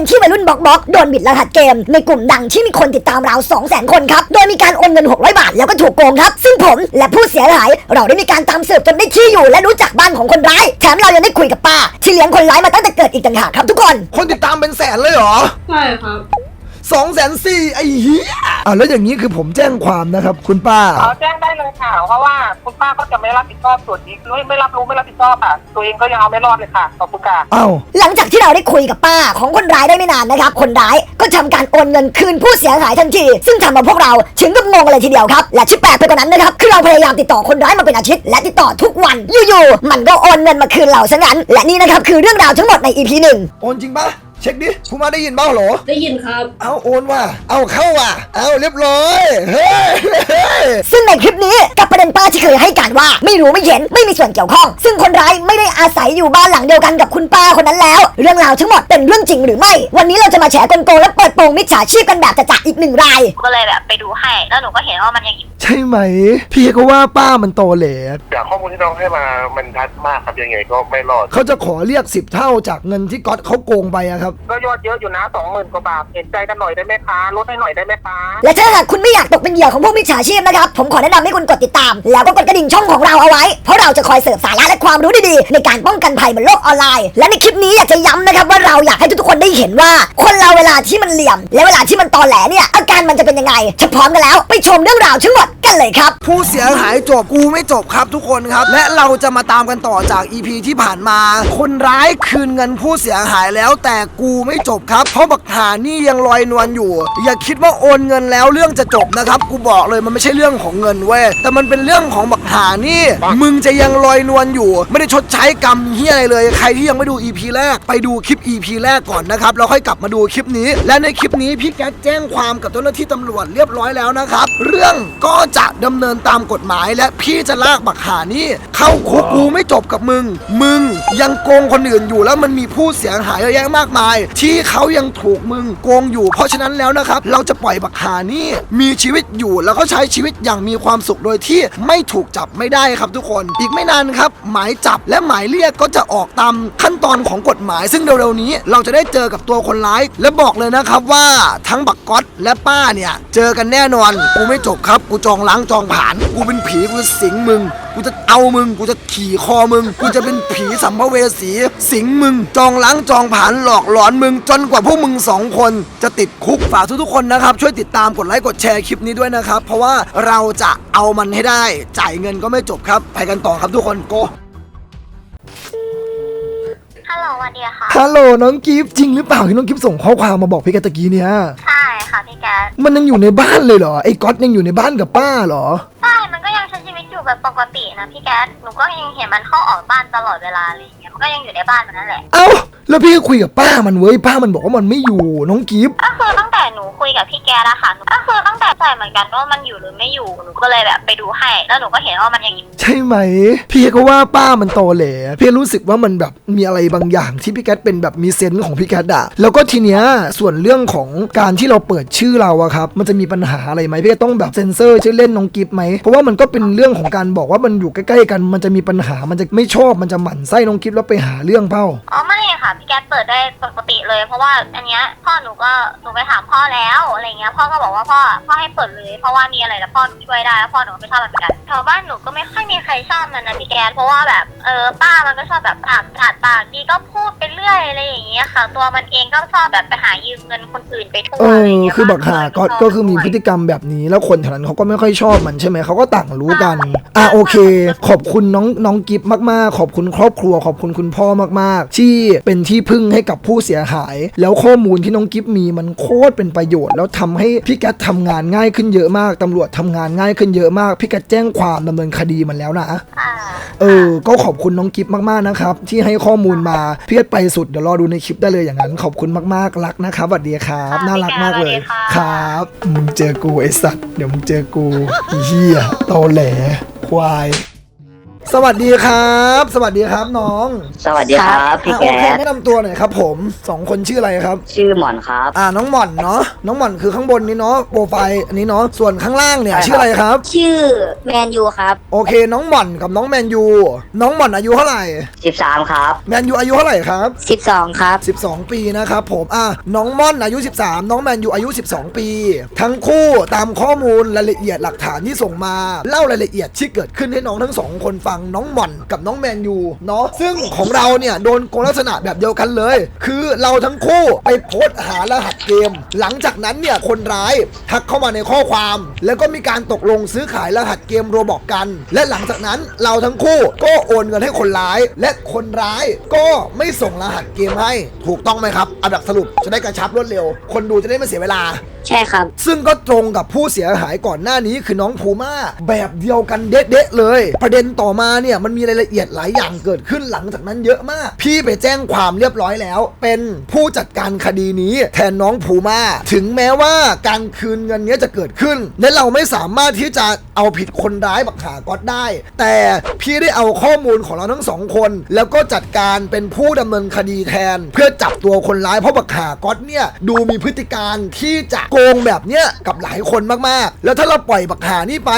นที่วัยรุ่นบล็อกบล็อกโดนบิดรหัสเกม ในกลุ่มดังที่มีคนติดตามราว2 0 0 0 0 0คนครับ โดยมีการโอนเงิน 600 บาทแล้วก็ถูกโกงครับ ซึ่งผมและผู้เสียหาย เราได้มีการตามสืบจนได้ที่อยู่ และรู้จักบ้านของคนร้าย แถมเรายังได้คุยกับป้า ที่เลี้ยงคนร้ายมาตั้งแต่เกิดอีกต่างหากครับทุกคน คนติดตามเป็นแสนเลยเหรอ ใช่ครับ สองแสนสี่ไอ้เหี้ยอ่าแล้วอย่างนี้คือผมแจ้งความนะครับ คุณป้า เอาแจ้งได้เลยค่ะ เพราะว่าคุณป้าก็จะไม่รับผิดชอบส่วนนี้ไม่ไม่รับรู้ไม่รับผิดชอบอะ ตัวเองก็ยังเอาไม่รอดเลยค่ะขอบคุณค่ะ เอ้าหลังจากที่เราได้คุยกับป้าของคนร้ายได้ไม่นานนะครับ คนร้ายก็ทำการโอนเงินคืนผู้เสียหายทันที ซึ่งทำมาพวกเราถึงกับงงเลยทีเดียวครับ และที่แปลกไปกว่านั้นนะครับ คือเราพยายามติดต่อคนร้ายมาเป็นอาทิตย์และติดต่อทุกวัน อยู่ๆ มันก็โอนเงินมาคืนเราซะงั้น และนี่นะครับคือเรื่องราวทั้งหมดใน EP หนึ่ง โอนจริงปะ เช็คดิคุณมาได้ยินบ้าเหรอ ได้ยินครับ เอาโอนว่ะ เอาเข้าว่ะ เอาเรียบร้อย เฮ้ยเฮ้ย ซึ่งในคลิปนี้กับประเด็นป้าที่เคยให้การว่า ไม่รู้ไม่เห็นไม่มีส่วนเกี่ยวข้อง ซึ่งคนร้ายไม่ได้อาศัยอยู่บ้านหลังเดียวกันกับคุณป้าคนนั้นแล้ว เรื่องราวทั้งหมดเป็นเรื่องจริงหรือไม่ วันนี้เราจะมาแฉกลโกงและเปิดโปงมิจฉาชีพกันแบบจะๆอีกหนึ่งราย ก็เลยแบบไปดูให้ แล้วหนูก็เห็นว่ามันยังอยู่ใช่ไหม พี่ก็ว่าป้ามันโตเหลจากข้อมูลที่น้องให้มามันชัดมากครับยังไงก็ไม่รอด เขาจะขอเรียกสิบเท่าจากเงินที่ก๊อตเขาโกงไปอะครับก็ยอดเยอะอยู่นะสองหมื่นกว่าบาทเห็นใจกันหน่อยได้ไหมคะลดให้หน่อยได้ไหมคะและถ้าหากคุณไม่อยากตกเป็นเหยื่อของพวกมิจฉาชีพนะครับ ผมขอแนะนำให้คุณกดติดตาม แล้วก็กดกระดิ่งช่องของเราเอาไว้ เพราะเราจะคอยเสิร์ฟสาระและความรู้ดีๆ ในการป้องกันภัยบนโลกออนไลน์ และในคลิปนี้อยากจะย้ำนะครับว่าเราอยากให้ทุกๆคนได้เห็นว่า คนเราเวลาที่มันเหลี่ยม และเวลาที่มันตอแหลเนี่ยอาการมันจะเป็นยังไงถ้าพร้อมกันแล้วไปชมเรื่องราวทั้งหมดกันเลยครับ ผู้เสียหายจบกูไม่จบครับทุกคนครับ และเราจะมาตามกันต่อจาก EP ที่ผ่านมา คนร้ายคืนเงินผู้เสียหายแล้วแต่กูไม่จบครับ เพราะบักหานี่ยังลอยนวลอยู่ อย่าคิดว่าโอนเงินแล้วเรื่องจะจบนะครับ กูบอกเลยมันไม่ใช่เรื่องของเงินเว้ยแต่มันเป็นเรื่องของบักหานี่ มึงจะยังลอยนวลอยู่ ไม่ได้ชดใช้กรรมเฮียอะไรเลย ใครที่ยังไม่ดู EP แรกไปดูคลิป EP แรกก่อนนะครับแล้วค่อยกลับมาดูคลิปนี้ และในคลิปนี้พี่แก๊สแจ้งความกับเจ้าหน้าที่ตำรวจเรียบร้อยแล้วนะครับ เรื่องก็จะดำเนินตามกฎหมาย และพี่จะลากบักหานี่ เข้าคุกกูไม่จบกับมึง มึงยังโกงคนอื่นอยู่แล้วมันมีผู้เสียหายเยอะแยะมากมายที่เขายังถูกมึงโกงอยู่ เพราะฉะนั้นแล้วนะครับ เราจะปล่อยบักหานี่มีชีวิตอยู่แล้วก็ใช้ชีวิตอย่างมีความสุขโดยที่ไม่ถูกจับไม่ได้ครับทุกคนอีกไม่นานครับ หมายจับและหมายเรียกก็จะออกตามขั้นตอนของกฎหมาย ซึ่งเร็วๆนี้เราจะได้เจอกับตัวคนร้าย และบอกเลยนะครับว่าทั้งบักก๊อตและป้าเนี่ย เจอกันแน่นอนกูไม่จบครับกูจองล้างจองผ่านกูเป็นผีกูจะสิงมึงกูจะเอามึง กูจะขี่คอมึง กูจะเป็นผีสัมภเวสี สิงมึง จองล้างจองผ่านหลอกหลอนมึง จนกว่าพวกมึงสองคนจะติดคุก ฝากทุกๆคนนะครับ ช่วยติดตามกดไลค์กดแชร์คลิปนี้ด้วยนะครับ เพราะว่าเราจะเอามันให้ได้ จ่ายเงินก็ไม่จบครับ ไปกันต่อครับทุกคนโกฮัลโหลสวัสดีค่ะ ฮัลโหลน้องกิฟต์จริงหรือเปล่าที่น้องกิฟต์ส่งข้อความมาบอกพี่กตะกี้เนี่ย ใช่ค่ะพี่แก๊สมันยังอยู่ในบ้านเลยเหรอไอ้ก๊อตยังอยู่ในบ้านกับป้าเหรอใช่ อยู่แบบปกตินะพี่แก๊สหนูก็ยังเห็นมันเข้าออกบ้านตลอดเวลาอะไรอย่างเงี้ยมันก็ยังอยู่ในบ้านมันนั่นแหละ เอ้า แล้วพี่ก็คุยกับป้ามันเว้ยป้ามันบอกว่ามันไม่อยู่น้องกิฟต์ก็คือตั้งแต่หนูคุยกับพี่แก๊สอะค่ะหนูก็คือตั้งแต่ใส่เหมือนกันว่ามันอยู่หรือไม่อยู่หนูก็เลยแบบไปดูให้ แล้วหนูก็เห็นว่ามันยังอยู่ใช่ไหม พี่ก็ว่าป้ามันโตแหละพี่รู้สึกว่ามันแบบมีอะไรบางอย่างที่พี่แกทเป็นแบบมีเซนส์ของพี่แกทอะแล้วก็ทีเนี้ยส่วนเรื่องของการที่เราเปิดชื่อเราอะครับมันจะมีปัญหาอะไรไหมพี่แกทต้องแบบเซ็นเซอร์ชื่อเล่นน้องกิฟต์ไหมเพราะว่ามันก็เป็นเรื่องของการบอกว่ามันอยู่ใกล้ๆกัน มันจะมีปัญหามันจะไม่ชอบมันจะหมั่นไส้น้องกิฟต์แล้วไปหาเรื่องเป้า อ๋อไม่ค่ะพี่แก๊สเปิดได้ปกติเลย เพราะว่าอันเนี้ยพ่อหนูก็หนูไปถามพ่อแล้วอะไรเงี้ยพ่อก็บอกว่าพ่อพ่อให้เปิดเลย เพราะว่ามีอะไรแล้วพ่อหนูช่วยได้แล้วพ่อหนูก็ไม่ชอบมันเหมือนกันแถวบ้านหนูก็ไม่ค่อยมีใครชอบมันนะพี่แก๊สเพราะว่าแบบเออป้ามันก็ชอบแบบปากจัดปากดีก็พูดไปเรื่อยอะไรอย่างเงี้ยค่ะ ตัวมันเองก็ชอบแบบไปหายืมเงินคนอื่นไปทั่วเออะไรอเงี้ยคือบักหาก็บ้นก็คือมีพฤติกรรมแบบนี้ แล้วคนแถวนั้นเขาก็ไม่ค่อยชอบมันใช่ไหมเขาก็ต่างรู้กัน อะโอเค ขอบคุณน้องน้องกิฟต์มากๆ ขอบคุณครอบครัว ขอบคุณคุณพ่อมากๆ ที่เป็นที่พึ่งให้กับผู้เสียหาย แล้วข้อมูลที่น้องกิฟต์มีมันโคตรเป็นประโยชน์ แล้วทำให้พี่แกททำงานง่ายขึ้นเยอะมากตำรวจทำงานง่ายขึ้นเยอะมาก พี่แกทแจ้งความดำเนินคดีมันแล้วนะค่ะเออ ก็ขอบคุณน้องกิฟต์มากๆนะครับ ที่ให้ข้อมูลมาพี่แกทไปสุดเดี๋ยวรอดูในคลิปได้เลยอย่างนั้น ขอบคุณมากๆรักนะครับสวัสดีครับน่ารักมากเลยครับมึงเจอกูไอสัตว์เดี๋ยวมึงเจอกูไอ้เฮียโตแหลควาย สวัสดีครับ สวัสดีครับน้องสวัสดีครับพี่อะแกโอเคแนะนำตัวหน่อยครับ ผมสองคนชื่ออะไรครับ ชื่อหมอนครับ อ่าน้องหม่อนเนาะน้องหม่อนคือข้างบนนี้เนาะโปรไฟล์อันนี้เนาะส่วนข้างล่างเนี่ยใช่ครับ ชื่ออะไรครับ ชื่อแมนยูครับ โอเค น้องหม่อนกับน้องแมนยูน้องหม่อนอายุเท่าไหร่13 ครับ แมนยูอายุเท่าไหร่ครับ 12 ครับ 12 ปีนะครับผมอะน้องม่อนอายุ 13 น้องแมนยูอายุ 12 ปี ทั้งคู่ตามข้อมูลรายละเอียดหลักฐานที่ส่งมา เล่ารายละเอียดที่เกิดขึ้นให้น้องทั้งสองคนฟังน้องหม่อนกับน้องแมนยูเนาะซึ่งของเราเนี่ยโดนโกงลักษณะแบบเดียวกันเลย คือเราทั้งคู่ไปโพสหารหัสเกม หลังจากนั้นเนี่ยคนร้ายทักเข้ามาในข้อความ แล้วก็มีการตกลงซื้อขายรหัสเกมโรบอกกัน และหลังจากนั้นเราทั้งคู่ก็โอนเงินให้คนร้าย และคนร้ายก็ไม่ส่งรหัสเกมให้ ถูกต้องไหมครับอันดับสรุปจะได้กระชับรวดเร็ว คนดูจะได้ไม่เสียเวลาใช่ครับ ซึ่งก็ตรงกับผู้เสียหายก่อนหน้านี้คือน้องภูมาแบบเดียวกันเด๊ะๆเลย ประเด็นต่อมาเนี่ยมันมีรายละเอียดหลายอย่างเกิดขึ้นหลังจากนั้นเยอะมาก พี่ไปแจ้งความเรียบร้อยแล้ว เป็นผู้จัดการคดีนี้แทนน้องภูมาถึงแม้ว่าการคืนเงินนี้จะเกิดขึ้น และเราไม่สามารถที่จะเอาผิดคนร้ายบักหาก๊อตได้ แต่พี่ได้เอาข้อมูลของเราทั้งสองคน แล้วก็จัดการเป็นผู้ดำเนินคดีแทน เพื่อจับตัวคนร้ายเพราะบักหาก๊อตเนี่ยดูมีพฤติการที่จะโกงแบบเนี้ยกับหลายคนมากๆ แล้วถ้าเราปล่อยบักหานี่ไป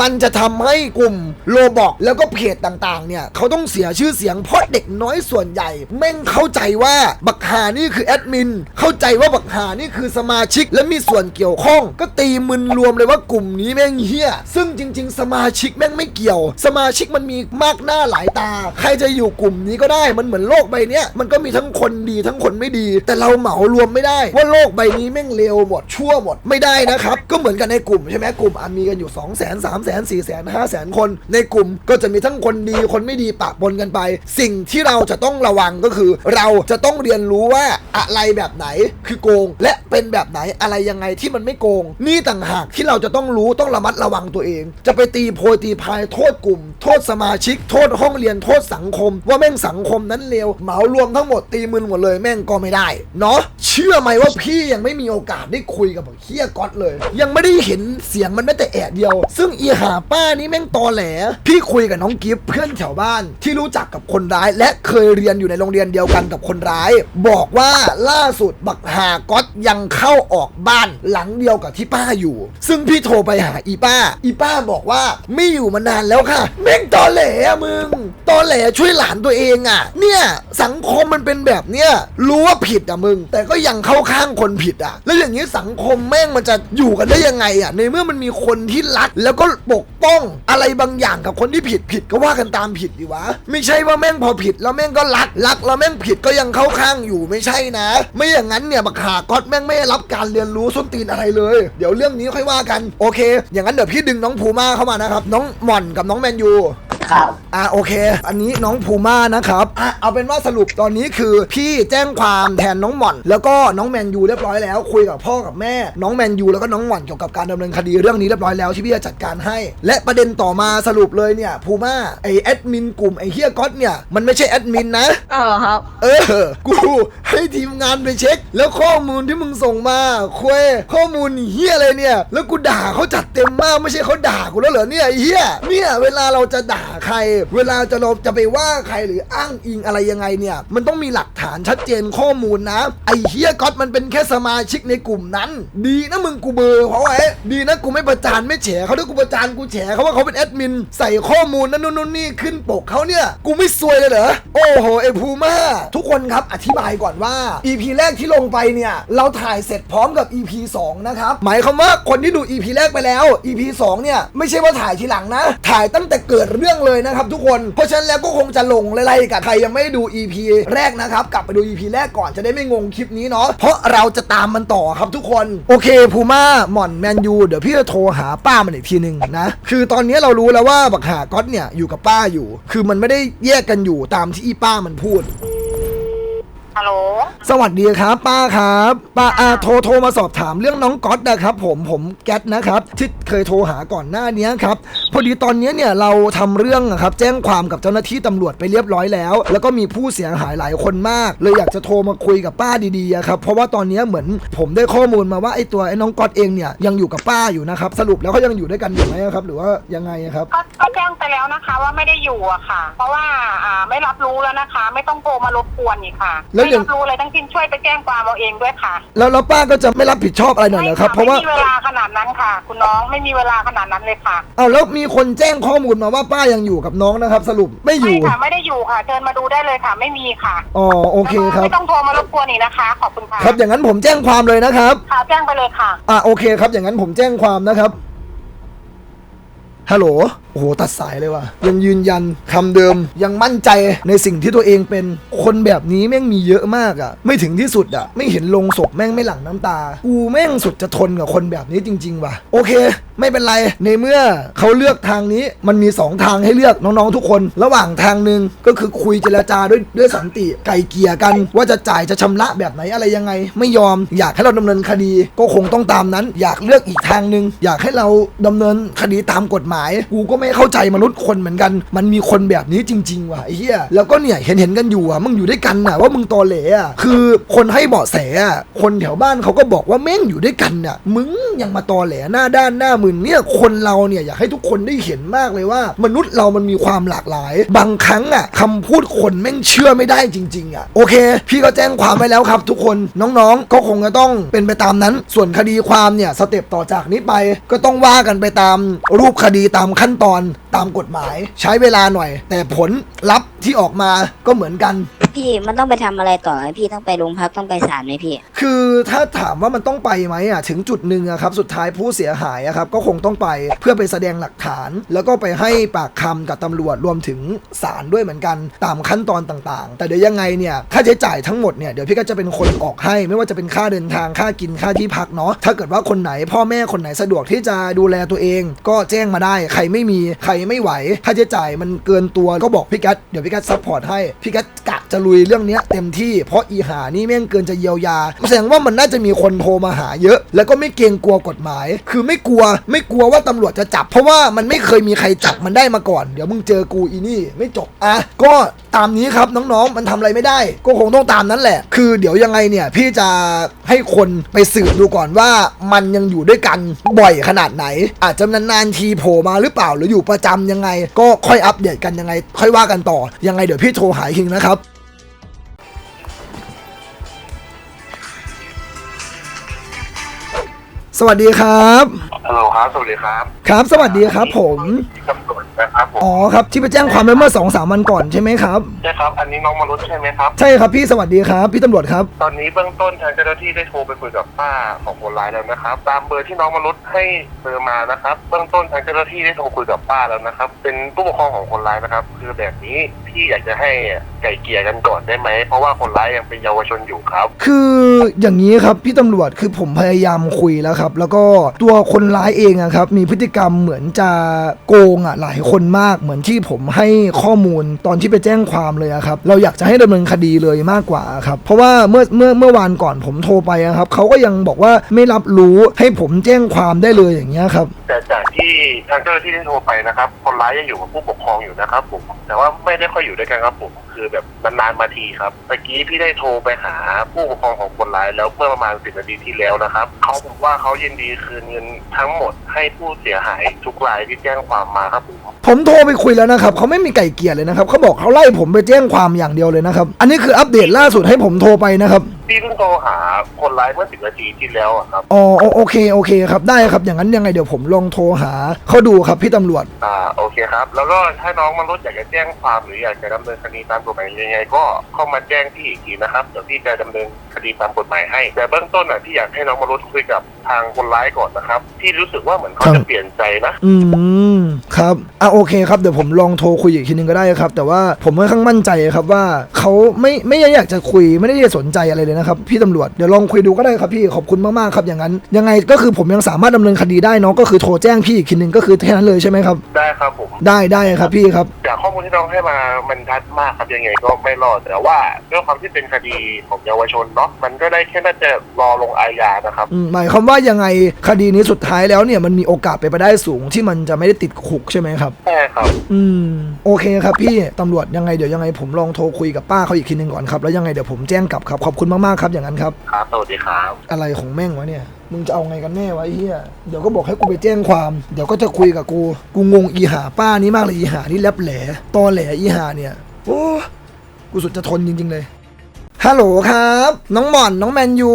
มันจะทำให้กลุ่มโลบอกแล้วก็เพจต่างๆ เนี่ยเขาต้องเสียชื่อเสียงเพราะเด็กน้อยส่วนใหญ่ แม่งเข้าใจว่าบักหานี่คือแอดมิน เข้าใจว่าบักหานี่คือสมาชิกและมีส่วนเกี่ยวข้อง ก็ตีมึนรวมเลยว่ากลุ่มนี้แม่งเฮี้ย ซึ่งจริง ๆ สมาชิกแม่งไม่เกี่ยว สมาชิกมันมีมากหน้าหลายตา ใครจะอยู่กลุ่มนี้ก็ได้ มันเหมือนโลกใบนี้มันก็มีทั้งคนดีทั้งคนไม่ดี แต่เราเหมารวมไม่ได้ ว่าโลกใบนี้แม่งเลวหมดชั่วหมดไม่ได้นะครับ ก็เหมือนกันในกลุ่มใช่ไหมกลุ่มอะมีกันอยู่ 2 0 0 0 0 0 3 0 0 0 0 0 4 0 0 0 5 0 0 0 คน ในกลุ่มก็จะมีทั้งคนดีคนไม่ดีปะปนกันไป สิ่งที่เราจะต้องระวังก็คือ เราจะต้องเรียนรู้ว่าอะไรแบบไหนคือโกง และเป็นแบบไหนอะไรยังไงที่มันไม่โกง นี่ต่างหากที่เราจะต้องรู้ต้องระมัดระวังตัวเอง จะไปตีโพยตีพายโทษกลุ่ม โทษสมาชิก โทษห้องเรียนโทษสังคม ว่าแม่งสังคมนั้นเลวเหมารวมทั้งหมดตีมึนหมดเลยแม่งก็ไม่ได้เนาะเชื่อไหมว่าพี่ยังไม่มีโอกาสได้คุยกับบักเฮียก๊อตเลย ยังไม่ได้เห็นเสียงมันแม้แต่แอะเดียว ซึ่งอีหาป้านี่แม่งตอแหล พี่คุยกับน้องกิฟเพื่อนแถวบ้านที่รู้จักกับคนร้าย และเคยเรียนอยู่ในโรงเรียนเดียวกันกับคนร้าย บอกว่าล่าสุดบักหาก๊อตยังเข้าออกบ้านหลังเดียวกับที่ป้าอยู่ ซึ่งพี่โทรไปหาอีป้า อีป้าบอกว่าไม่อยู่มานานแล้วค่ะแม่งตอแหลมึงตอแหลช่วยหลานตัวเองอะ เนี่ยสังคมมันเป็นแบบเนี้ยรู้ว่าผิดอะมึง แต่ก็ยังเข้าข้างคนผิดอะแล้วอย่างนี้สังคมแม่งมันจะอยู่กันได้ยังไงอะในเมื่อมันมีคนที่รัก แล้วก็ปกป้องอะไรบางอย่างกับคนที่ผิดผิดก็ว่ากันตามผิดดีวะ ไม่ใช่ว่าแม่งพอผิดแล้วแม่งก็รักรักแล้วแม่งผิดก็ยังเข้าข้างอยู่ไม่ใช่นะ ไม่อย่างนั้นเนี่ยบักหาก๊อตแม่งไม่รับการเรียนรู้ส้นตีนอะไรเลย เดี๋ยวเรื่องนี้ค่อยว่ากันโอเค อย่างนั้นเดี๋ยวพี่ดึงน้องภูมาเข้ามานะครับน้องหม่อนกับน้องแมนยู ครับ อะโอเค อันนี้น้องภูมานะครับอะเอาเป็นว่าสรุปตอนนี้คือ พี่แจ้งความแทนน้องหม่อน แล้วก็น้องแมนยูเรียบร้อยแล้ว คุยกับพ่อกับแม่ น้องแมนยูแล้วก็น้องหม่อนเกี่ยวกับการดำเนินคดีเรื่องนี้เรียบร้อยแล้วที่พี่จะจัดการให้ และประเด็นต่อมาสรุปเลยเนี่ยภูมาไอแอดมินกลุ่มไอเฮียก๊อตเนี่ยมันไม่ใช่แอดมินนะอ๋อครับ เออ กูให้ทีมงานไปเช็ค แล้วข้อมูลที่มึงส่งมาคุยข้อมูลเฮียอะไรเนี่ย แล้วกูด่าเขาจัดเต็มมากไม่ใช่เขาด่ากูแล้วเหรอเนี่ยไอ้เฮียเนี่ยเวลาเราจะด่าใคร เวลาจะเราจะไปว่าใครหรืออ้างอิงอะไรยังไงเนี่ย มันต้องมีหลักฐานชัดเจนข้อมูลนะ ไอเฮียก๊อตมันเป็นแค่สมาชิกในกลุ่มนั้น ดีนะมึงกูเบอร์เขาไว้ดีนะกูไม่ประจานไม่แฉเขาด้วยกูประจานกูแฉเขาว่าเขาเป็นแอดมิน ใส่ข้อมูลนั่นนู่นนี่ขึ้นปกเขาเนี่ย กูไม่ซวยเลยเหรอโอ้โหไอภูมาทุกคนครับอธิบายก่อนว่า EP แรกที่ลงไปเนี่ย เราถ่ายเสร็จพร้อมกับ EP 2 นะครับ หมายความว่าคนที่ดู EP แรกไปแล้ว EP 2 เนี่ย ไม่ใช่ว่าถ่ายทีหลังนะ ถ่ายตั้งแต่เกิดเรื่องเลยนะครับทุกคน เพราะฉะนั้นแล้วก็คงจะลงไล่ๆกับใครยังไม่ดู EP แรกนะครับ กลับไปดู EP แรกก่อนจะได้ไม่งงคลิปนี้เนาะเพราะเราจะตามมันต่อครับทุกคนโอเคพูม่าหม่อนแมนยูเดี๋ยวพี่จะโทรหาป้ามันอีกทีหนึ่งนะคือตอนนี้เรารู้แล้วว่าบักหาก๊อตเนี่ยอยู่กับป้าอยู่ คือมันไม่ได้แยกกันอยู่ตามที่อีป้ามันพูด ฮัลโหล สวัสดีครับ ป้าครับป้าอาโทรโทรมาสอบถามเรื่องน้องก๊อตนะครับผมผมแก๊ตนะครับที่เคยโทรหาก่อนหน้านี้ครับพอดีตอนนี้เนี่ยเราทำเรื่องอะครับแจ้งความกับเจ้าหน้าที่ตำรวจไปเรียบร้อยแล้ว แล้วก็มีผู้เสียหายหลายคนมาก เลยอยากจะโทรมาคุยกับป้าดีๆอะครับเพราะว่าตอนนี้เหมือนผมได้ข้อมูลมาว่าไอ้ตัวไอ้น้องก๊อตเองเนี่ยยังอยู่กับป้าอยู่นะครับสรุปแล้วเขายังอยู่ด้วยกันอยู่ไหมครับหรือว่ายังไงอะครับ ก็ก็แจ้งไปแล้วนะคะว่าไม่ได้อยู่อะค่ะ เพราะว่าอ่าไม่รับรู้แล้วนะคะ ไม่ต้องโทรมารบกวนอีกค่ะแล้วไม่อย่างรับรู้อะไรทั้งสิ้นช่วยไปแจ้งความเอาเองด้วยค่ะแล้วแล้วป้าก็จะไม่รับผิดชอบอะไรหน่อยเหรอครับ เพราะว่าไม่มีเวลาขนาดนั้นค่ะ คุณน้องไม่มีเวลาขนาดนั้นเลยค่ะเอาแล้วมีคนแจ้งข้อมูลมาว่าป้ายังอยู่กับน้องนะครับ สรุปไม่อไม่ยู่ค่ะไม่ได้อยู่ค่ะเชิญมาดูได้เลยค่ะ ไม่มีค่ะอ๋อโอเคครับ ไม่ต้องโทรมารบกวนอีกนะคะ ขอบคุณค่ะครับอย่างนั้นผมแจ้งความเลยนะครับ ค่ะแจ้งไปเลยค่ะ อะโอเคครับอย่างนั้นผมแจ้งความนะครับ ฮัลโหล โอ้โห ตัดสายเลยว่ะ ยังยืนยันคำเดิม ยังมั่นใจในสิ่งที่ตัวเองเป็น คนแบบนี้แม่งมีเยอะมากอะ่ะ ไม่ถึงที่สุดอะ่ะ ไม่เห็นลงศพแม่งไม่หลั่งน้ำตา กูแม่งสุดจะทนกับคนแบบนี้จริง ๆ ว่ะ โอเค ไม่เป็นไร ในเมื่อเขาเลือกทางนี้ มันมีสองทางให้เลือกน้องๆทุกคน ระหว่างทางหนึ่งก็คือคุยเจรจาด้วยด้วยสันติ ไก่เกี่ยกัน ว่าจะจ่ายจะชำระแบบไหนอะไรยังไง ไม่ยอม อยากให้เราดำเนินคดี ก็คงต้องตามนั้น อยากเลือกอีกทางหนึ่งอยากให้เราดำเนินคดีตามกฎหมายกูก็ไม่เข้าใจมนุษย์คนเหมือนกัน มันมีคนแบบนี้จริงๆว่ะไอ้เหี้ยแล้วก็เนี่ยเห็นเห็นๆกันอยู่อะมึงอยู่ด้วยกันน่ะว่ามึงตอเหลอะคือคนให้เบาะแสอะคนแถวบ้านเขาก็บอกว่าแม่งอยู่ด้วยกันน่ะมึงยังมาตอแหลหน้าด้านหน้ามึนเนี่ยคนเราเนี่ยอยากให้ทุกคนได้เห็นมากเลยว่า มนุษย์เรามันมีความหลากหลาย บางครั้งอะคำพูดคนแม่งเชื่อไม่ได้จริง ๆอะโอเค พี่ก็แจ้งความไว้แล้วครับ ทุกคนน้องๆ ก็คงจะต้องเป็นไปตามนั้น ส่วนคดีความเนี่ยสเต็ปต่อจากนี้ไปก็ต้องว่ากันไปตามรูปคดีตามขั้นตอน ตามกฎหมาย ใช้เวลาหน่อย แต่ผลลัพธ์ที่ออกมาก็เหมือนกัน พี่มันต้องไปทำอะไรต่อไหมพี่ต้องไปโรงพักต้องไปศาลไหมพี่ คือถ้าถามว่ามันต้องไปไหมอะถึงจุดหนึ่งอะครับสุดท้ายผู้เสียหายอะครับก็คงต้องไปเพื่อไปแสดงหลักฐาน แล้วก็ไปให้ปากคำกับตำรวจรวมถึงศาลด้วยเหมือนกันตามขั้นตอนต่างๆ แต่เดี๋ยวยังไงเนี่ยค่าใช้จ่ายทั้งหมดเนี่ยเดี๋ยวพี่ก็จะเป็นคนออกให้ ไม่ว่าจะเป็นค่าเดินทางค่ากินค่าที่พักเนาะถ้าเกิดว่าคนไหนพ่อแม่คนไหนสะดวกที่จะดูแลตัวเอง ก็แจ้งมาได้ ใครไม่มีใครไม่ไหวค่าใช้จ่ายมันเกินตัวก็บอกพี่กัดเดี๋ยวพี่กัดซัพพอร์ตให้พี่กัดกะจะลุยเรื่องเนี้ยเต็มที่เพราะอีหานี่แม่งเกินจะเยียวยาแสดงว่ามันน่าจะมีคนโทรมาหาเยอะ แล้วก็ไม่เกรงกลัวกฎหมาย คือไม่กลัวไม่กลัวว่าตำรวจจะจับ เพราะว่ามันไม่เคยมีใครจับมันได้มาก่อน เดี๋ยวมึงเจอกูอีนี่ไม่จบอะก็ตามนี้ครับน้องๆ มันทำอะไรไม่ได้ ก็คงต้องตามนั้นแหละ คือเดี๋ยวยังไงเนี่ยพี่จะให้คนไปสืบดูก่อนว่ามันยังอยู่ด้วยกันบ่อยขนาดไหน อาจจะนานๆทีโผล่มาหรือเปล่าหรืออยู่ประจำยังไง ก็ค่อยอัปเดตกันยังไง ค่อยว่ากันต่อยังไงเดี๋ยวพี่โทรหาคิงนะครับ สวัสดีครับ ฮัลโหลครับ สวัสดีครับครับ สวัสดีครับผมที่ตำรวจนะครับผมอ๋อครับที่ไปแจ้งความไว้เมื่อสองสามวันก่อนใช่ไหมครับ ใช่ครับ อันนี้น้องมนุษย์ใช่ไหมครับ ใช่ครับพี่สวัสดีครับพี่ตำรวจครับ ตอนนี้เบื้องต้นทางเจ้าหน้าที่ได้โทรไปคุยกับป้าของคนร้ายแล้วนะครับ ตามเบอร์ที่น้องมนุษย์ให้เบอร์มานะครับ เบื้องต้นทางเจ้าหน้าที่ได้โทรคุยกับป้าแล้วนะครับ เป็นผู้ปกครองของคนร้ายนะครับ คือแบบนี้พี่อยากจะให้ไก่เกลี่ยกันก่อนได้ไหม เพราะว่าคนร้ายยังเป็นเยาวชนอยู่ครับ คืออย่างนี้ครับพี่ตำรวจคือผมพยายามคุยแล้วครับแล้วก็ตัวคนร้ายเองอะครับมีพฤติกรรมเหมือนจะโกงอะหลายคนมากเหมือนที่ผมให้ข้อมูลตอนที่ไปแจ้งความเลยอะครับเราอยากจะให้ดำเนินคดีเลยมากกว่าครับเพราะว่าเมื่อเมื่อเมื่อวานก่อนผมโทรไปอะครับเขาก็ยังบอกว่าไม่รับรู้ให้ผมแจ้งความได้เลยอย่างเงี้ยครับ แต่จากที่ทางเจ้าหน้าที่ได้โทรไปนะครับ คนร้ายยังอยู่กับผู้ปกครองอยู่นะครับผมแต่ว่าไม่ได้ค่อยอยู่ด้วยกันครับผมคือแบบนานๆมาทีครับเมื่อกี้พี่ได้โทรไปหาผู้ปกครองของคนร้ายแล้วเมื่อประมาณสิบนาทีที่แล้วนะครับเขาบอกว่าเขายินดีคืนเงินทั้งหมดให้ผู้เสียหายทุกรายที่แจ้งความมาครับผมผมโทรไปคุยแล้วนะครับเขาไม่มีไก่เกลียเลยนะครับเขาบอกเขาไล่ผมไปแจ้งความอย่างเดียวเลยนะครับ อันนี้คืออัปเดตล่าสุดให้ผมโทรไปนะครับ พี่เพิ่งโทรหาคนร้ายเมื่อสิบนาทีที่แล้วอะครับ อ๋อโอโอเคโอเคครับได้ครับอย่างนั้นยังไงเดี๋ยวผมลองโทรหาเขาดูครับพี่ตำรวจ อ่าโอเคครับ แล้วก็ถ้าน้องมันรู้อยากจะแจ้งความหรืออยากจะดำเนินคดีตามกฎหมายยังไง ก็เข้ามาแจ้งพี่อีกทีนะครับเดี๋ยวพี่จะดำเนินคดีตามกฎหมายให้ แต่เบื้องต้นอะพี่อยากให้น้องมารุ้คุยกับทางคนร้ายก่อนนะครับพี่รู้สึกว่าเหมือนเขาครัจะบ เปลี่ยนใจนะ อืมครับอะโอเคครับเดี๋ยวผมลองโทรคุยอีกทีนึงก็ได้ครับ แต่ว่าผมค่อนข้างมั่นใจครับว่าเขาไม่ไม่ได้อยากจะคุยไม่ได้จะสนใจอะไรเลยนะครับพี่ตำรวจเดี๋ยวลองคุยดูก็ได้ครับพี่ขอบคุณมากๆครับอย่างนั้น ยังไงก็คือผมยังสามารถดำเนินคดีได้เนาะก็คือโทรแจ้งพี่อีกทีหนึงก็คือแค่นั้นเลยใช่ไหมครับ ได้ครับผม ได้ได้ครับพี่ครับ จากข้อมูลที่น้องให้มามันชัดมากครับยังไงก็ไม่รอดแต่ว่าด้วยความที่เป็นคดีของเยาวชนเนาะมันก็ได้แค่น่าจะรอลงอาญานะครับ อืมหมายความว่ายังไงคดีนี้สุดท้ายแล้วเนี่ยมันมีโอกาสไปนไปได้สูงที่มันจะไม่ได้ติดคุกใช่ไหมครับ ใช่ครับอืมโอเคครับพี่ตำรวจยังไงเดี๋ยวยังไงผมลองโทรคุยกับป้าเขาอีกทีหนึ่งก่อนครับแล้วยังไงเดี๋ยวผมแจ้งกลับครับขอบคุณมากๆครับอย่างนั้นครับ ครับสวัสดีครับอะไรของแม่งวะเนี่ย มึงจะเอาไงกันแน่วะไอ้เฮียเดี๋ยวก็บอกให้กูไปแจ้งความ เดี๋ยวก็จะคุยกับกู กูงงอีหาป้านี้มากเลยอีหานี่แลบแหลตอแหลอีหาเนี่ย โอ้ กูสุดจะทนจริงๆเลย ฮัลโหลครับ น้องหม่อนน้องแมนยู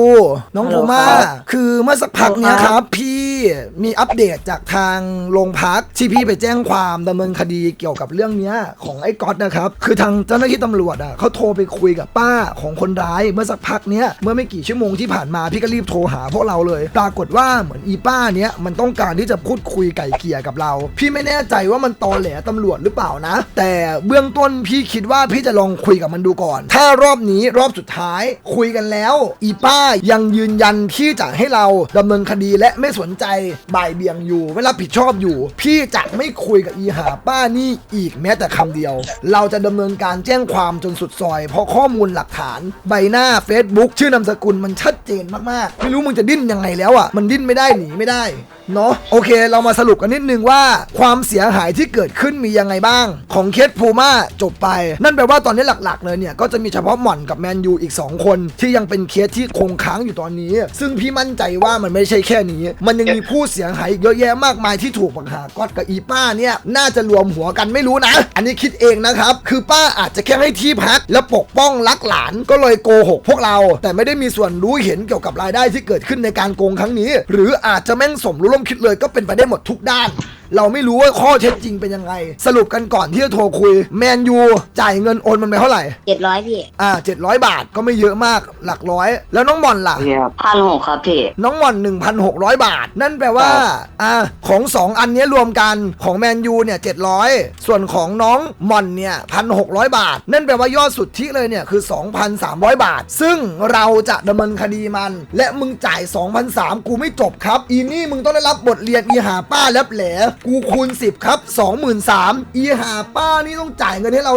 น้องฮัลโหลภูมาครับ คือเมื่อสักพักเนี้ยฮัลโหลคครัรับบพี่มีอัปเดตจากทางโรงพักที่พี่ไปแจ้งความดำเนินคดีเกี่ยวกับเรื่องเนี้ยของไอ้ก๊อตนะครับ คือทางเจ้าหน้าที่ตำรวจอะเขาโทรไปคุยกับป้าของคนร้าย เมื่อสักพักเนี้ยเมื่อไม่กี่ชั่วโมงที่ผ่านมาพี่ก็รีบโทรหาพวกเราเลย ปรากฏว่าเหมือนอีป้าเนี้ยมันต้องการที่จะพูดคุยไก่เกลี่ยกับเรา พี่ไม่แน่ใจว่ามันตอแหลตำรวจหรือเปล่านะ แต่เบื้องต้นพี่คิดว่าพี่จะลองคุยกับมันดูก่อน ถ้ารอบนี้รอบสุดท้าย คุยกันแล้ว อีป้ายังยืนยันที่จะให้เราดำเนินคดีและไม่สนใจบ่ายเบี่ยงอยู่ ไม่รับผิดชอบอยู่ พี่จะไม่คุยกับอีหาป้านี่อีกแม้แต่คำเดียว เราจะดำเนินการแจ้งความจนสุดซอย เพราะข้อมูลหลักฐาน ใบหน้า Facebook ชื่อนามสกุลมันชัดเจนมากๆ ไม่รู้มึงจะดิ้นยังไงแล้วอะมันดิ้นไม่ได้หนีไม่ได้ เนาะโอเค เรามาสรุปกันนิดนึงว่าความเสียหายที่เกิดขึ้นมียังไงบ้าง ของเคสพูม่าจบไป นั่นแปลว่าตอนนี้หลักๆเลยเนี่ย ก็จะมีเฉพาะหม่อนกับแมนยูอีก 2 คน ที่ยังเป็นเคสที่คงค้างอยู่ตอนนี้ ซึ่งพี่มั่นใจว่ามันไม่ใช่แค่นี้ มันยังมีผู้เสียหายอีกเยอะแยะมากมายที่ถูกปัญหาก๊อตกับอีป้าเนี่ยน่าจะรวมหัวกันไม่รู้นะ อันนี้คิดเองนะครับคือป้าอาจจะแค่ให้ที่พัก และปกป้องรักหลานก็เลยโกหกพวกเรา แต่ไม่ได้มีส่วนรู้เห็นเกี่ยวกับรายได้ที่เกิดขึ้นในการโกงครั้งนี้ หรืออาจจะแม่งสมรู้ร่วมคิดเลยก็เป็นไปได้หมดทุกด้าน เราไม่รู้ว่าข้อเท็จจริงเป็นยังไง สรุปกันก่อนที่จะโทรคุยแมนยูจ่ายเงินโอนมันไปเท่าไหร่ เจ็ดร้อยพี่อ่า700บาทก็ไม่เยอะมากหลักร้อย แล้วน้องบอลล่ะพันหกครับพี่ น้องหม่อน1,600 บาท นั่นแปลว่าอ่าของ 2 อันเนี้ยรวมกันของแมนยูเนี่ย700 ส่วนของน้องหม่อนเนี่ย1,600 บาท นั่นแปลว่ายอดสุทธิเลยเนี่ยคือ 2,300 บาท ซึ่งเราจะดำเนินคดีมัน และมึงจ่าย2,300กูไม่จบครับ อีนี่มึงต้องได้รับบทเรียนอีหาป้าแลบแหลกูคูณ 10 ครับ 23,000อีหาป้านี่ต้องจ่ายเงินให้เรา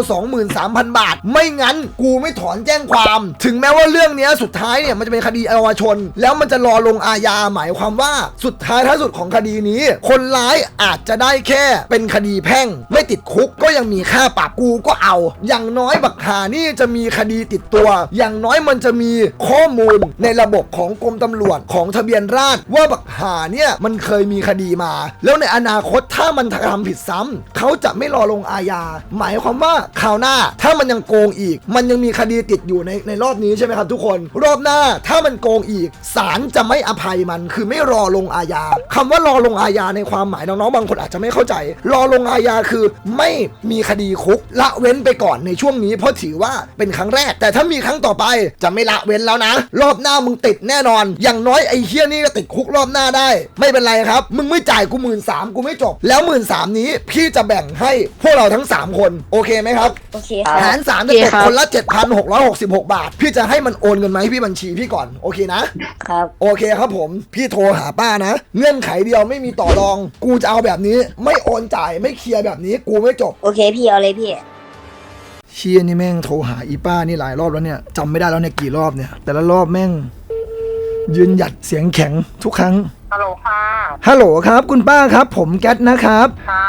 23,000 บาท ไม่งั้นกูไม่ถอนแจ้งความ ถึงแม้ว่าเรื่องนี้สุดท้ายเนี่ยมันจะเป็นคดีเยาวชน แล้วมันจะรอลงอาญาหมายความว่าสุดท้ายท้ายสุดของคดีนี้ คนร้ายอาจจะได้แค่เป็นคดีแพ่ง ไม่ติดคุกก็ยังมีค่าปรับกูก็เอา อย่างน้อยบักหานี่จะมีคดีติดตัว อย่างน้อยมันจะมีข้อมูลในระบบของกรมตำรวจของทะเบียนราษฎรว่าบักหาเนี่ยมันเคยมีคดีมา แล้วในอนาคตถ้ามันทำผิดซ้ำเขาจะไม่รอลงอาญาหมายความว่าคราวหน้าถ้ามันยังโกงอีก มันยังมีคดีติดอยู่ในในรอบนี้ใช่ไหมครับทุกคน รอบหน้าถ้ามันโกงอีกศาลจะไม่อภัยมันคือไม่รอลงอาญาคำว่ารอลงอาญาในความหมายน้องๆบางคนอาจจะไม่เข้าใจ รอลงอาญาคือไม่มีคดีคุกละเว้นไปก่อนในช่วงนี้ เพราะถือว่าเป็นครั้งแรก แต่ถ้ามีครั้งต่อไปจะไม่ละเว้นแล้วนะ รอบหน้ามึงติดแน่นอน อย่างน้อยไอ้เฮี้ยนี่ก็ติดคุกรอบหน้าได้ ไม่เป็นไรครับ มึงไม่จ่ายกูหมื่นสามกูไม่จบ แล้วหมื่นสามนี้พี่จะแบ่งให้พวกเราทั้ง 3 คน โอเคไหมครับ โอเคครับหารสามจะตกคนละ 7,666 บาท พี่จะให้มันโอนเงินมาให้พี่บัญชีพี่ก่อน โอเคนะ ครับ โอเคครับผม พี่โทรหาป้านะ เงื่อนไขเดียวไม่มีต่อรอง กูจะเอาแบบนี้ ไม่โอนจ่ายไม่เคลียร์แบบนี้กูไม่จบ โอเคพี่เอาเลยพี่ เชียนี่แม่งโทรหาอีป้านี่หลายรอบแล้วเนี่ยจำไม่ได้แล้วเนี่ยกี่รอบเนี่ย แต่ละรอบแม่ง ยืนหยัดเสียงแข็งทุกครั้ง ฮัลโหลค่ะ ฮัลโหลครับ คุณป้าครับ ผมแก๊ตนะครับ ค่ะ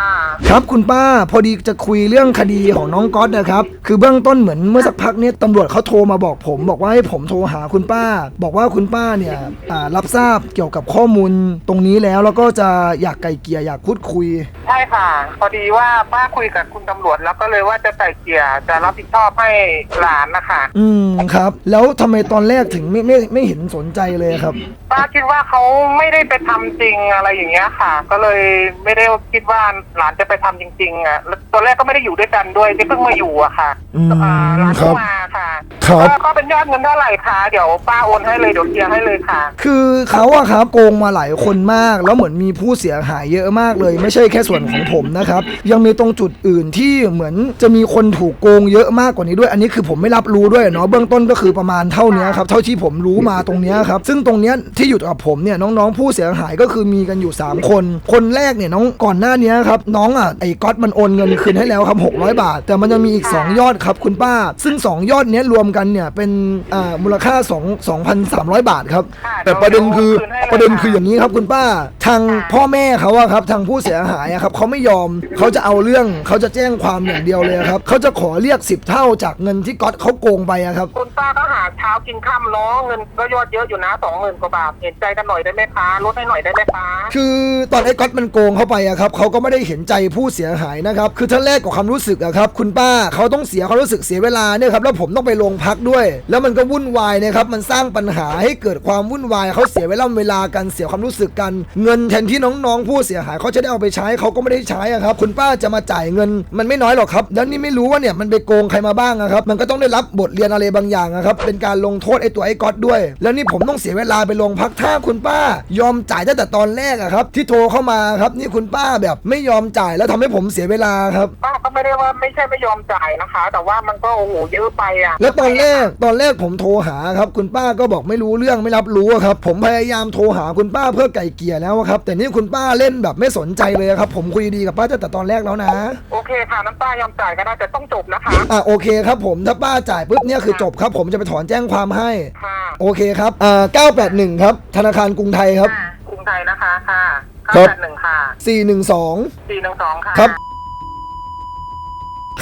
ครับคุณป้าพอดีจะคุยเรื่องคดีของน้องก๊อตนะครับ คือเบื้องต้นเหมือนเมื่อสักพักเนี้ตำรวจเขาโทรมาบอกผม บอกว่าให้ผมโทรหาคุณป้า บอกว่าคุณป้าเนี่ยอ่ารับทราบเกี่ยวกับข้อมูลตรงนี้แล้วแล้วก็จะอยากไกลเกลี่ยอยากพูดคุย ใช่ค่ะ พอดีว่าป้าคุยกับคุณตำรวจแล้วก็เลยว่าจะไก่เกลี่ยจะรับผิดชอบให้หลานนะคะ อืมครับ แล้วทำไมตอนแรกถึงไม่ไม่ไม่เห็นสนใจเลยครับ ป้าคิดว่าเขาไม่ได้ไปทำจริงอะไรอย่างเงี้ยค่ะ ก็เลยไม่ได้คิดว่าหลานจะจะไปทำจริง ๆ อะแล้วตอนแรกก็ไม่ได้อยู่ด้วยกันด้วยที่เพิ่งมาอยู่อะค่ะอืมอ่าร้านครับเข้ามาค่ะครับ ก็ก็เป็นยอดเงินเท่าไหร่คะเดี๋ยวป้าโอนให้เลยเดี๋ยวเคลียร์ให้เลยค่ะ คือเขาอะครับโกงมาหลายคนมาก แล้วเหมือนมีผู้เสียหายเยอะมากเลย ไม่ใช่แค่ส่วนของผมนะครับ ยังมีตรงจุดอื่นที่เหมือนจะมีคนถูกโกงเยอะมากกว่านี้ด้วย อันนี้คือผมไม่รับรู้ด้วยเนาะเบื้องต้นก็คือประมาณเท่านี้ครับเท่าที่ผมรู้มาตรงเนี้ยครับซึ่งตรงเนี้ยที่อยู่กับผมเนี่ยน้องๆผู้เสียหายก็คือมีกันอยู่ 3 คน คนแรกเนี่ยน้องก่อนหน้านี้ครับน้องอะไอ้ก๊อตมันโอนเงินคืนให้แล้วครับ600 บาท แต่มันจะมีอีก 2 ยอดครับคุณป้า ซึ่ง 2 ยอดเนี้ยรวมกันเนี่ยเป็นอ่ามูลค่า2 2,300 บาทครับค่ะแต่ประเด็นคือเดี๋ยวคืนให้เลยประเด็นคือค่ะอย่างนี้ครับคุณป้าทางค่ะพ่อแม่เขาอะครับทางผู้เสียหายอะครับเขาไม่ยอมเขาจะเอาเรื่องเขาจะแจ้งความอย่างเดียวเลยครับเขาจะขอเรียก 10 เท่าจากเงินที่ก๊อตเขาโกงไปอะครับคุณป้าก็หาเช้ากินค่ำเนาะเงินก็ยอดเยอะอยู่นะสองหมื่นกว่าบาทเห็นใจกันหน่อยได้ไหมคะลดให้หน่อยได้ไหมคะคือตอนไอ้ก๊อตมันโกงเข้าไปอะครับเขาก็ไม่ได้เห็นใจผู้เสียหายนะครับคือถ้าแลกกับความรู้สึกอะครับคุณป้าเขาต้องเสียความรู้สึกเสียเวลาเนี่ยครับแล้วผมต้องไปโรงพักด้วย แล้วมันก็วุ่นวายนะครับมันสร้างปัญหาให้เกิดความวุ่นวายเขาเสียเวลาเวลากันเสียความรู้สึกกัน เงินแทนที่น้องๆ ผู้เสียหายเขาจะได้เอาไปใช้เขาก็ไม่ได้ใช้อะครับคุณป้าจะมาจ่ายเงิน มันไม่น้อยหรอกครับแล้วนี่ไม่รู้ว่าเนี่ยมันไปโกงใครมาบ้างอะครับมันก็ต้องได้รับบทเรียนอะไรบางอย่างอะครับเป็นการลงโทษไอ้ตัวไอ้ก๊อตด้วย แล้วนี่ผมต้องเสียเวลาไปโรงพักถ้าคุณป้ายอมจ่ายตั้งแต่ตอนแรกอะครับ ที่โทรเข้ามาครับ นี่คุณป้าแบบไม่ยอมจ่ายแล้วทำให้ผมเสียเวลาครับ ป้า ไม่ได้ว่าไม่ใช่ไม่ยอมจ่ายนะคะ แต่ว่ามันก็โอ้โหเยอะไปอะแล้วตอนแรกตอนแรกผมโทรหาครับ คุณป้าก็บอกไม่รู้เรื่องไม่รับรู้อะครับ ผมพยายามโทรหาคุณป้าเพื่อไก่เกลี่ยแล้วอะครับ แต่นี่คุณป้าเล่นแบบไม่สนใจเลยอะครับ ผมคุยดีกับป้าตั้งแต่ตอนแรกแล้วนะ โอเคค่ะน้ำป้ายอมจ่ายก็ได้แต่ต้องจบนะคะ อะโอเคครับผมถ้าป้าจ่ายปุ๊บเนี่ยคือจบครับ ผมจะไปถอนแจ้งความให้ ค่ะโอเคครับอ่า981 ครับ ธนาคารกรุงไทยครับค่ะกรุงไทยนะคะค่ะครัเก้าบแปดหนึ่งค่ะ412สี่หนึ่งสองค่ะ ครับ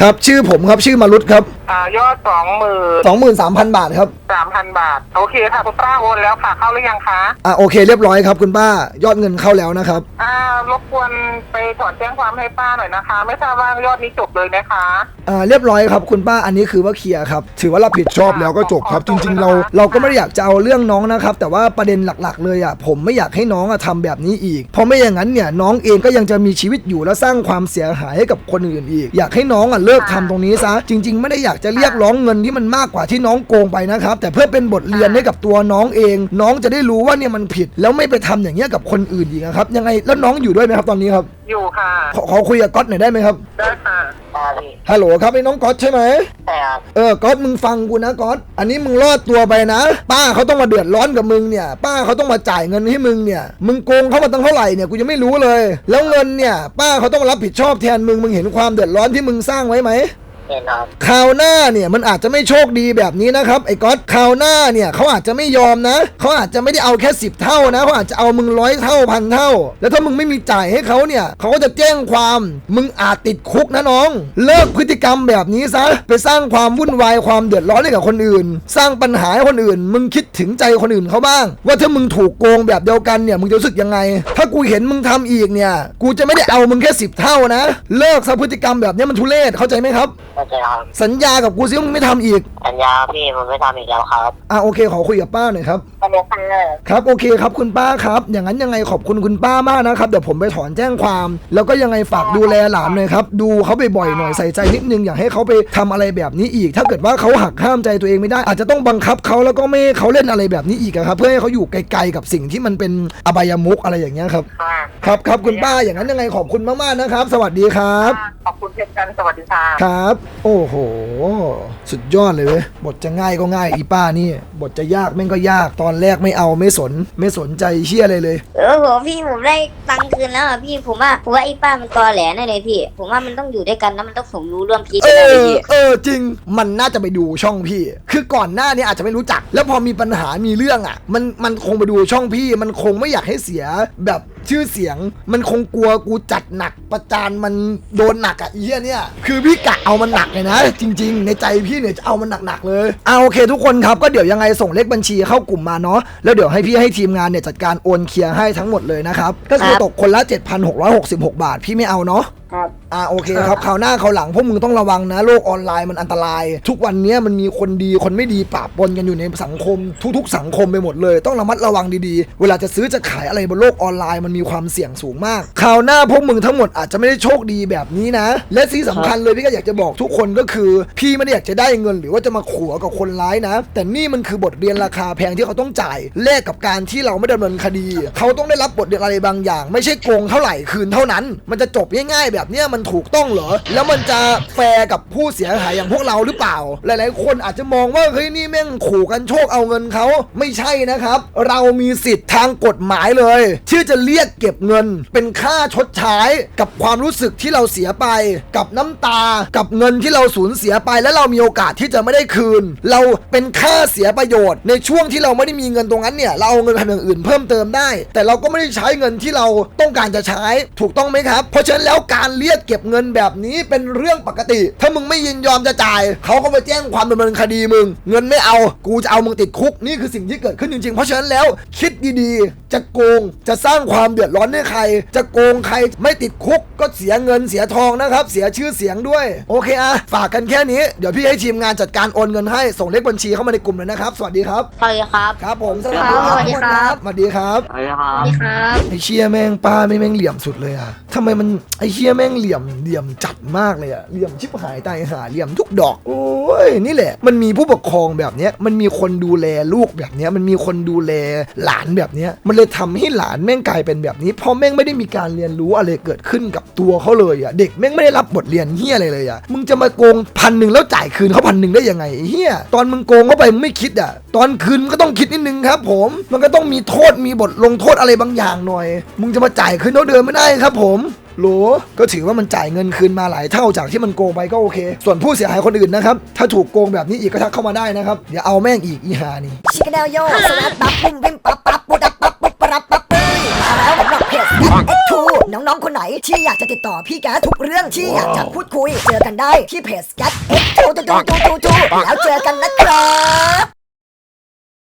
ครับชื่อผมครับชื่อมารุตครับอ่ายอดสองหมื่น23,000บาทครับสามพันบาท โอเคค่ะคุณป้าโอนแล้วค่ะเข้าหรือยังคะอะโอเคเรียบร้อยครับคุณป้ายอดเงินเข้าแล้วนะครับอ่ารบกวนไปถอนแจ้งความให้ป้าหน่อยนะคะ ไม่ทราบว่ายอดนี้จบเลยไหมคะอ่าเรียบร้อยครับคุณป้าอันนี้คือว่าเคลียร์ครับถือว่ารับผิดชอบแล้วก็จบครับ จริง ๆ เราเราก็ไม่ได้อยากจะเอาเรื่องน้องนะครับแต่ว่าประเด็นหลักๆ เลยอะผมไม่อยากให้น้องอะทำแบบนี้อีก เพราะไม่อย่างนั้นเนี่ยน้องเองก็ยังจะมีชีวิตอยู่และสร้างความเสียหายให้กับคนอื่นอีก อยากให้น้องอะเลิกทำตรงนี้ซะจริง ๆ ไม่ได้อยากจะเรียกร้องเงินที่มันมากกว่าที่น้องโกงไปนะครับ แต่เพื่อเป็นบทเรียนให้กับตัวน้องเอง น้องจะได้รู้ว่าเนี่ยมันผิด แล้วไม่ไปทำอย่างเงี้ยกับคนอื่นอีกนะครับยังไงแล้วน้องอยู่ด้วยไหมครับตอนนี้ครับอยู่ค่ะขอขอคุยกับก๊อตหน่อยได้ไหมครับได้ค่ะ ฮัลโหลครับไอ้น้องก๊อตใช่ไหม แต่ครับเออ ก๊อตมึงฟังกูนะก๊อต อันนี้มึงรอดตัวไปนะ ป้าเขาต้องมาเดือดร้อนกับมึงเนี่ย ป้าเขาต้องมาจ่ายเงินให้มึงเนี่ย มึงโกงเขามาตั้งเท่าไหร่เนี่ย กูยังไม่รู้เลย แล้วเงินเนี่ย ป้าเขาต้องรับผิดชอบแทนมึง มึงเห็นความเดือดร้อนที่มึงสร้างไว้ไหม เห็นครับคราวหน้าเนี่ยมันอาจจะไม่โชคดีแบบนี้นะครับไอ้ก๊อตคราวหน้าเนี่ยเขาอาจจะไม่ยอมนะเขาอาจจะไม่ได้เอาแค่ 10 เท่านะเขาอาจจะเอามึงร้อยเท่าพันเท่า แล้วถ้ามึงไม่มีจ่ายให้เขาเนี่ยเขาก็จะแจ้งความ มึงอาจติดคุกนะน้อง เลิกพฤติกรรมแบบนี้ซะไปสร้างความวุ่นวายความเดือดร้อนให้กับคนอื่น สร้างปัญหาให้คนอื่น มึงคิดถึงใจคนอื่นเขาบ้าง ว่าถ้ามึงถูกโกงแบบเดียวกันเนี่ยมึงจะรู้สึกยังไง ถ้ากูเห็นมึงทำอีกเนี่ย กูจะไม่ได้เอามึงแค่สิบเท่านะ เลิกซะพฤติกรรมแบบนี้มันทุเรศเข้าใจไหมครับเข้าใจครับสัญญากับกูซิว่ามึงไม่ทำอีก สัญญาพี่ผมไม่ทำอีกแล้วครับอะโอเค ขอคุยกับป้าหน่อยครับฮัลโหลค่ะครับโอเคครับคุณป้าครับ อย่างนั้นยังไงขอบคุณคุณป้ามากนะครับเดี๋ยวผมไปถอนแจ้งความ แล้วก็ยังไงฝากดูแลหลานหน่อยครับ ดูเขาบ่อยๆหน่อยใส่ใจนิดนึง อยากให้เขาไปทำอะไรแบบนี้อีก ถ้าเกิดว่าเขาหักห้ามใจตัวเองไม่ได้ อาจจะต้องบังคับเขาแล้วก็ไม่ให้เขาเล่นอะไรแบบนี้อีกอะครับ เพื่อให้เขาอยู่ไกลๆกับสิ่งที่มันเป็นอบายมุกอะไรอย่างเงี้ยครับ ค่ะ ครับครับคุณป้าอย่างนั้นยังไงขอบคุณมากๆนะครับ สวัสดีครับขอบคุณเช่นกันสวัสดีค่ะ ครับ โอ้โห สุดยอดเลยเว้ยบทจะง่ายก็ง่ายอีป้านี่ บทจะยากแม่งก็ยากตอนแรกไม่เอาไม่สน ไม่สนใจเชี่ยอะไรเลย เออโหพี่ผมได้ตังค์คืนแล้วอะพี่ผมว่าผมว่าไอ้ป้ามันตอแหลแน่เลยพี่ ผมว่ามันต้องอยู่ด้วยกันนะมันต้องสมรู้ร่วมคิดเอกันแน่เลยอพี่ เออจริง มันน่าจะไปดูช่องพี่ คือก่อนหน้านี้อาจจะไม่รู้จัก แล้วพอมีปัญหามีเรื่องอะ มันมันคงไปดูช่องพี่ มันคงไม่อยากให้เสียแบบ ชื่อเสียง มันคงกลัวกูจัดหนักประจานมันโดนหนักอะเอเหี้ยเนี่ย คือพี่กะเอามันหนักเลยนะ จริง ๆ ในใจพี่เนี่ยจะเอามันหนักๆเลยเอาโอเคทุกคนครับก็เดี๋ยวยังไงส่งเลขบัญชีเข้ากลุ่มมาเนาะแล้วเดี๋ยวให้พี่ให้ทีมงานเนี่ยจัดการโอนเคลียร์ให้ทั้งหมดเลยนะครับก็คือครับตกคนละ 7,666 บาทพี่ไม่เอาเนาะ ครับ อ่าโอเคครับคราวหน้าคราวหลังพวกมึงต้องระวังนะโลกออนไลน์มันอันตราย ทุกวันเนี้ยมันมีคนดีคนไม่ดีปะปนกันอยู่ในสังคม ทุกๆ สังคมไปหมดเลย ต้องระมัดระวังดีๆ เวลาจะซื้อจะขายอะไรบนโลกออนไลน์มันมีความเสี่ยงสูงมากคราวหน้าพวกมึงทั้งหมดอาจจะไม่ได้โชคดีแบบนี้นะ และที่สำคัญเลยพี่ก็อยากจะบอกทุกคนก็คือ พี่ไม่ได้อยากจะได้เงิน หรือว่าจะมาขัวกับคนร้ายนะ แต่นี่มันคือบทเรียนราคาแพงที่เขาต้องจ่ายแลกกับการที่เราไม่ดำเนินคดี เขาต้องได้รับบทเรียนอะไรบางอย่าง ไม่ใช่โกงเท่าไหร่คืนเท่านั้น มันจะจบง่ายๆแบบเนี้ยมันถูกต้องเหรอ แล้วมันจะแฟร์กับผู้เสียหายอย่างพวกเราหรือเปล่า หลายๆ คนอาจจะมองว่าเฮ้ยนี่แม่งขู่กันโชคเอาเงินเขาไม่ใช่นะครับ เรามีสิทธิ์ทางกฎหมายเลย ที่จะเรียกเก็บเงิน เป็นค่าชดใช้กับความรู้สึกที่เราเสียไป กับน้ำตา กับเงินที่เราสูญเสียไป และเรามีโอกาสที่จะไม่ได้คืน เราเป็นค่าเสียประโยชน์ ในช่วงที่เราไม่ได้มีเงินตรงนั้นเนี่ยเราเอาเงินไปทำอย่างอื่นเพิ่มเติมได้ แต่เราก็ไม่ได้ใช้เงินที่เราต้องการจะใช้ถูกต้องไหมครับ เพราะฉะนั้นแล้วการเรียกเก็บเงินแบบนี้เป็นเรื่องปกติ ถ้ามึงไม่ยินยอมจะจ่าย เขาก็ไปแจ้งความดำเนินคดีมึง เงินไม่เอา กูจะเอามึงติดคุก นี่คือสิ่งที่เกิดขึ้นจริงๆ เพราะฉะนั้นแล้ว คิดดีๆ จะโกง จะสร้างความเดือดร้อนให้ใคร จะโกงใครไม่ติดคุก ก็เสียเงินเสียทองนะครับ เสียชื่อเสียงด้วย โอเคอะฝากกันแค่นี้ เดี๋ยวพี่ให้ทีมงานจัดการโอนเงินให้ ส่งเลขบัญชีเข้ามาในกลุ่มเลยนะครับ สวัสดีครับ สวัสดีครับ ครับผมครับสวัสดีครับ สวัสดีครับ สวัสดีครับ ไอ้เชียแม่งป้าไม่แม่งเหลี่ยมสุดเลยอะทำไมมันไอ้เชียแม่งเหลี่ยมเหลี่ยมจัดมากเลยอะเหลี่ยมชิบหายตายหาเหลี่ยมทุกดอก โอ้ยนี่แหละ มันมีผู้ปกครองแบบเนี้ยมันมีคนดูแลลูกแบบเนี้ยมันมีคนดูแลหลานแบบเนี้ยมันเลยทำให้หลานแม่งกลายเป็นแบบนี้เพราะแม่งไม่ได้มีการเรียนรู้อะไรเกิดขึ้นกับตัวเขาเลยอะเด็กแม่งไม่ได้รับบทเรียนเฮียอะไรเลยอะมึงจะมาโกงพันหนึ่งแล้วจ่ายคืนเขาพันหนึ่งได้ยังไงเฮียตอนมึงโกงเข้าไปมึงไม่คิดอะตอนคืนมึงก็ต้องคิดนิดนึงครับ ผมมันก็ต้องมีโทษมีบทลงโทษอะไรบางอย่างหน่อย มึงจะมาจ่ายคืนเท่าเดิมไม่ได้ครับผม โหลก็ถือว่ามันจ่ายเงินคืนมาหลายเท่าจากที่มันโกงไปก็โอเค ส่วนผู้เสียหายคนอื่นนะครับ ถ้าถูกโกงแบบนี้อีกก็ทักเข้ามาได้นะครับ เดี๋ยวเอาแม่งอีกอีหานี่ชิคกี้พายโยสวัสดีปั๊บปุ่มพิมปั๊บปั๊บปุ๊ดับปั๊บปุ๊บปรับปั๊บปุ้ยมาแล้วสำหรับเพจ X2 น้องๆ คนไหนที่อยากจะติดต่อพี่แกทุกเรื่องที่อยากจะพูดคุย เจอกันได้ที่เพจ X2 แล้วเจอกันนะครับ